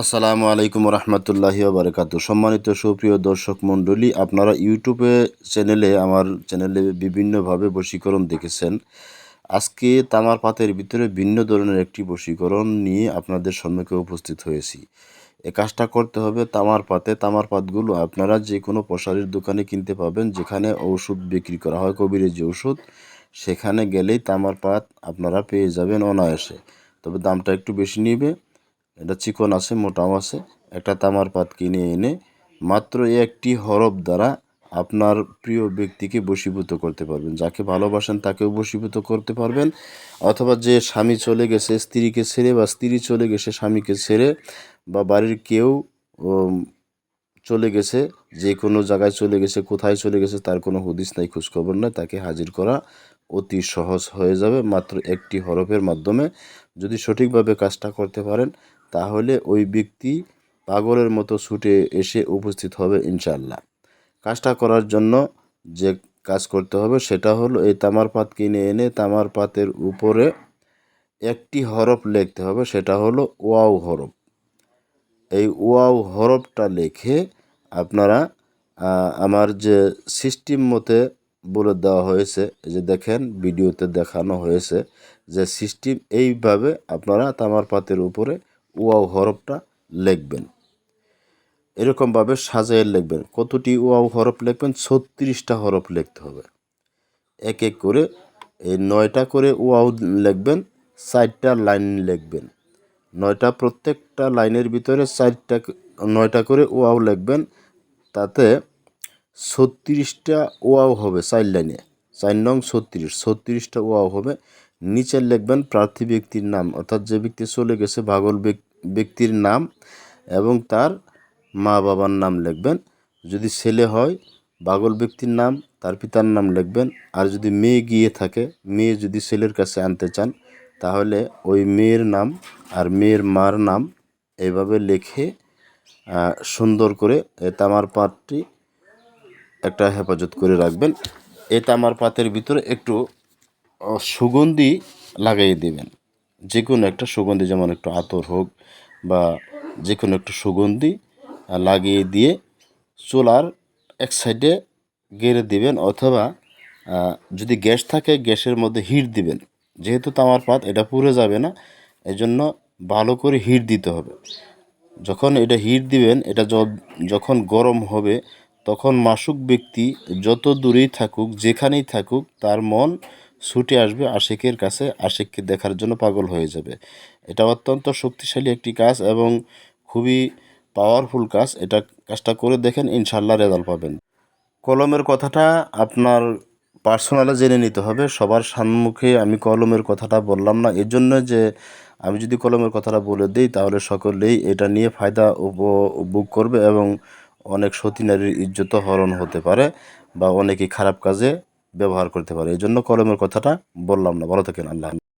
আসসালামু আলাইকুম রহমতুল্লাহি বারকাত সম্মানিত সুপ্রিয় দর্শক মণ্ডলী, আপনারা ইউটিউবে চ্যানেলে, আমার চ্যানেলে বিভিন্নভাবে বশীকরণ দেখেছেন। আজকে তামার পাতের ভিতরে ভিন্ন ধরনের একটি বশীকরণ নিয়ে আপনাদের সম্মুখে উপস্থিত হয়েছি। এ কাজটা করতে হবে তামার পাতে। তামার পাতগুলো আপনারা যে কোনো প্রসারের দোকানে কিনতে পাবেন, যেখানে ঔষধ বিক্রি করা হয়, কবিরের যে ওষুধ সেখানে গেলেই তামার পাত আপনারা পেয়ে যাবেন অনায়াসে। তবে দামটা একটু বেশি নেবে। এটা চিকন আছে মোটাও আছে, একটা তামার পাত কিনে এনে মাত্র একটি হরফ দ্বারা আপনার প্রিয় ব্যক্তিকে বশীভূত করতে পারবেন। যাকে ভালোবাসেন তাকেও বশীভূত করতে পারবেন। অথবা যে স্বামী চলে গেছে, স্ত্রীকে ছেড়ে বা স্ত্রী চলে গেছে, স্বামীকে ছেড়ে বা বাড়ির কেউ চলে গেছে, যে কোনো জায়গায় চলে গেছে, কোথায় চলে গেছে, তার কোনো হদিস নাই, খোঁজখবর নাই, তাকে হাজির করা অতি সহজ হয়ে যাবে মাত্র একটি হরফের মাধ্যমে। যদি সঠিকভাবে কাজটা করতে পারেন, তাহলে ওই ব্যক্তি পাগলের মতো ছুটে এসে উপস্থিত হবে ইনশাল্লাহ কাজটা করার জন্য যে কাজ করতে হবে সেটা হলো এই তামার পাত কিনে এনে তামার পাতের উপরে একটি হরফ লিখতে হবে, সেটা হলো ওয়াও হরফ। এই ওয়াও হরফটা লিখে আপনারা আমার যে সিস্টেম মতে বলে দেওয়া হয়েছে যে দেখেন ভিডিওতে দেখানো হয়েছে যে সিস্টেম এইভাবে আপনারা তামার পাতের উপরে ওয়াও হরফটা লিখবেন। এরকমভাবে সাজাইয়ে লিখবেন। কতটি ওয়াও হরফ লিখবেন? ছত্রিশটা হরফ লিখতে হবে। এক এক করে এই নয়টা করে ওয়াও লিখবেন, চারটা লাইন লিখবেন। নয়টা প্রত্যেকটা লাইনের ভিতরে চারটা, নয়টা করে ওয়াও লিখবেন, তাতে ছত্রিশটা ওয়াও হবে চার লাইনে। চার নং ছত্রিশ, ছত্রিশটা ওয়াও হবে। নিচে লিখবেন প্রার্থী ব্যক্তির নাম, অর্থাৎ যে ব্যক্তি চলে গেছে, ভাগল ব্যক্তির নাম এবং তার মা বাবার নাম লিখবেন। যদি ছেলে হয় পাগল ব্যক্তির নাম, তার পিতার নাম লিখবেন। আর যদি মেয়ে গিয়ে থাকে, মেয়ে যদি ছেলের কাছে আনতে চান, তাহলে ওই মেয়ের নাম আর মেয়ের মার নাম এইভাবে লিখে সুন্দর করে তামার পাতটি একটা হেফাজত করে রাখবেন। এই তামার পাতের ভিতরে একটু সুগন্ধি লাগাইয়ে দেবেন। যে কোনো একটা সুগন্ধি, যেমন একটু আতর হোক বা যে কোনো একটু সুগন্ধি লাগিয়ে দিয়ে চুলার এক সাইডে গেড়ে দিবেন অথবা যদি গ্যাস থাকে, গ্যাসের মধ্যে হিট দিবেন। যেহেতু তামার পাত, এটা পুড়ে যাবে না, এজন্য ভালো করে হিট দিতে হবে। যখন এটা হিট দিবেন, এটা যখন গরম হবে তখন মাসুক ব্যক্তি যত দূরেই থাকুক, যেখানেই থাকুক, তার মন ছুটে আসবে আশেকের কাছে। আশেককে দেখার জন্য পাগল হয়ে যাবে। এটা অত্যন্ত শক্তিশালী একটি কাজ এবং খুবই পাওয়ারফুল কাজ। এটা কাজটা করে দেখেন ইনশাল্লাহ রেজাল্ট পাবেন। কলমের কথাটা আপনার পার্সোনালে জেনে নিতে হবে। সবার সম্মুখে আমি কলমের কথাটা বললাম না। এর জন্য যে আমি যদি কলমের কথাটা বলে দিই, তাহলে সকলেই এটা নিয়ে ফায়দা উপভোগ করবে এবং অনেক সতী নারীর ইজ্জত হরণ হতে পারে বা অনেকেই খারাপ কাজে ব্যবহার করতে পারে। এই জন্য কলমের কথাটা বললাম না। ভালো থাকেন, আল্লাহ